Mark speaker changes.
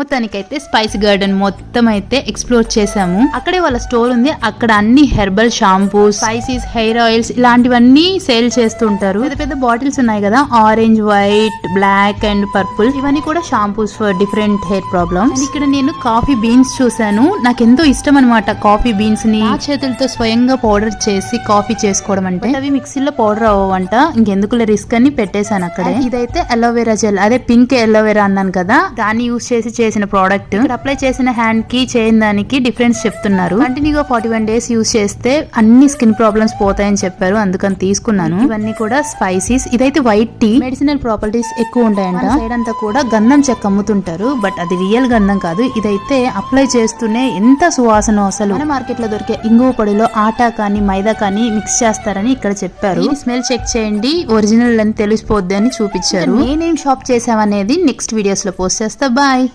Speaker 1: మొత్తానికైతే spice garden మొత్తం అయితే ఎక్స్ప్లోర్ చేసాము అక్కడే వాళ్ళ స్టోర్ ఉంది. అక్కడ అన్ని herbal shampoos spices hair oils ఇలాంటివన్నీ సేల్ చేస్తుంటారు. పెద్ద పెద్ద బాటిల్స్ ఉన్నాయి కదా. Orange white black and purple. ఇవన్నీ కూడా shampoos for different hair problems. ఇక్కడ నేను కాఫీ బీన్స్ చూసాను నాకు ఎంతో ఇష్టం అనమాట కాఫీ బీన్స్ని చేతులతో స్వయంగా పౌడర్ చేసి కాఫీ చేసుకోవడం అంటే. అవి మిక్సీలో పౌడర్ అవ్వంట ఇంకెందుకులే రిస్క్ అని పెట్టేశాను అక్కడే. ఇదైతే అలోవెరా జెల్. అదే పింక్ అలోవెరా అన్నాను కదా. దాన్ని యూస్ చేసి చేసిన ప్రోడక్ట్ అప్లై చేసిన హ్యాండ్కి చేయని దానికి డిఫరెన్స్ చెప్తున్నారు. కంటిన్యూగా ఫార్టీ వన్ డేస్ యూస్ చేస్తే అన్ని స్కిన్ ప్రాబ్లమ్స్ పోతాయని చెప్పారు. అందుకని తీసుకున్నాను. ఇవన్నీ కూడా స్పైసీస్ ఇదైతే వైట్ టీ మెడిసినల్ ప్రాపర్టీస్ ఎక్కువ ఉంటాయంట. సైడ్ అంతా కూడా గంధం చెక్క అమ్ముతుంటారు. బట్ అది రియల్ గంధం కాదు. ఇదైతే అప్లై చేస్తూనే ఎంత సువాసన అసలు. మన మార్కెట్లో దొరికే ఇంగువ పొడిలో ఆటా కానీ మైదా కానీ మిక్స్ చేస్తారని ఇక్కడ చెప్పారు. స్మెల్ చెక్ చేయండి. ఒరిజినల్ అని తెలిసిపోద్ది అని చూపించారు. నేనేం షాప్ చేసామనేది నెక్స్ట్ వీడియోస్లో పోస్ట్ చేస్తా. బాయ్